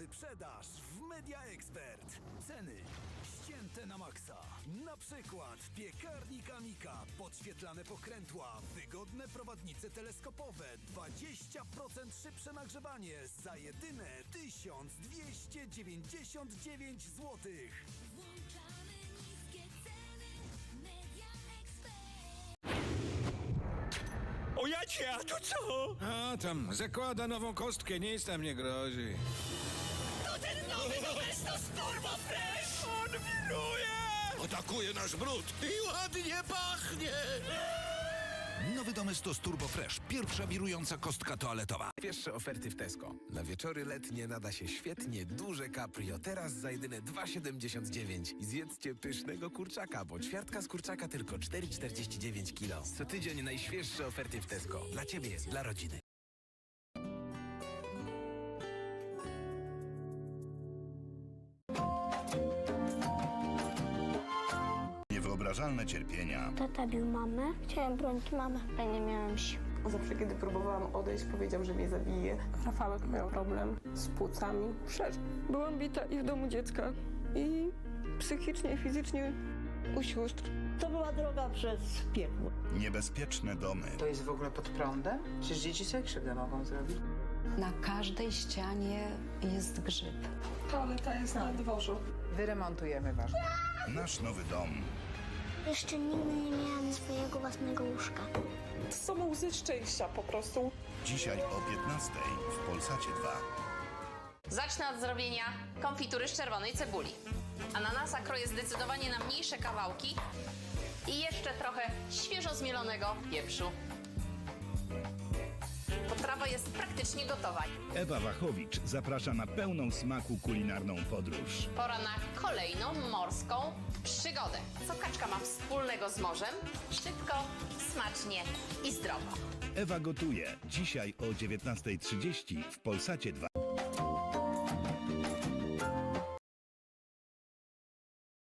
Wyprzedaż w Media Expert. Ceny ścięte na maksa. Na przykład piekarnik Amika, podświetlane pokrętła, wygodne prowadnice teleskopowe, 20% szybsze nagrzewanie za jedyne 1299 zł. Włączamy niskie ceny. Media Expert. O jacie, a to co? A tam, zakłada nową kostkę, nic tam nie grozi. Atakuje nasz brud i ładnie pachnie! Nowy Domestos Turbo Fresh. Pierwsza wirująca kostka toaletowa. Pierwsze oferty w Tesco. Na wieczory letnie nada się świetnie duże Caprio. Teraz za jedyne 2,79. I zjedzcie pysznego kurczaka, bo ćwiartka z kurczaka tylko 4,49 kg. Co tydzień najświeższe oferty w Tesco. Dla Ciebie, dla rodziny. Niewyobrażalne cierpienia, Tata bił mamę. Chciałem bronić mamę, ale nie miałem sił. Zawsze, kiedy próbowałam odejść, powiedział, że mnie zabije. Rafałek miał problem z płucami. Przeżył. Byłam bita i w domu dziecka, i psychicznie, i fizycznie u sióstr. To była droga przez piekło. niebezpieczne domy, To jest w ogóle pod prądem? Przecież dzieci sobie krzywdę mogą zrobić. Na każdej ścianie jest grzyb. Toaleta jest na dworzu. Wyremontujemy wasz. nasz nowy dom. Jeszcze nigdy nie miałam swojego własnego łóżka. To są łzy szczęścia po prostu. Dzisiaj o 15 w Polsacie 2. Zacznę od zrobienia konfitury z czerwonej cebuli. Ananasa kroję zdecydowanie na mniejsze kawałki i jeszcze trochę świeżo zmielonego pieprzu. Potrawa jest praktycznie gotowa. Ewa Wachowicz zaprasza na pełną smaku kulinarną podróż. Pora na kolejną morską przygodę. Co kaczka ma wspólnego z morzem? Szybko, smacznie i zdrowo. Ewa gotuje dzisiaj o 19.30 w Polsacie 2.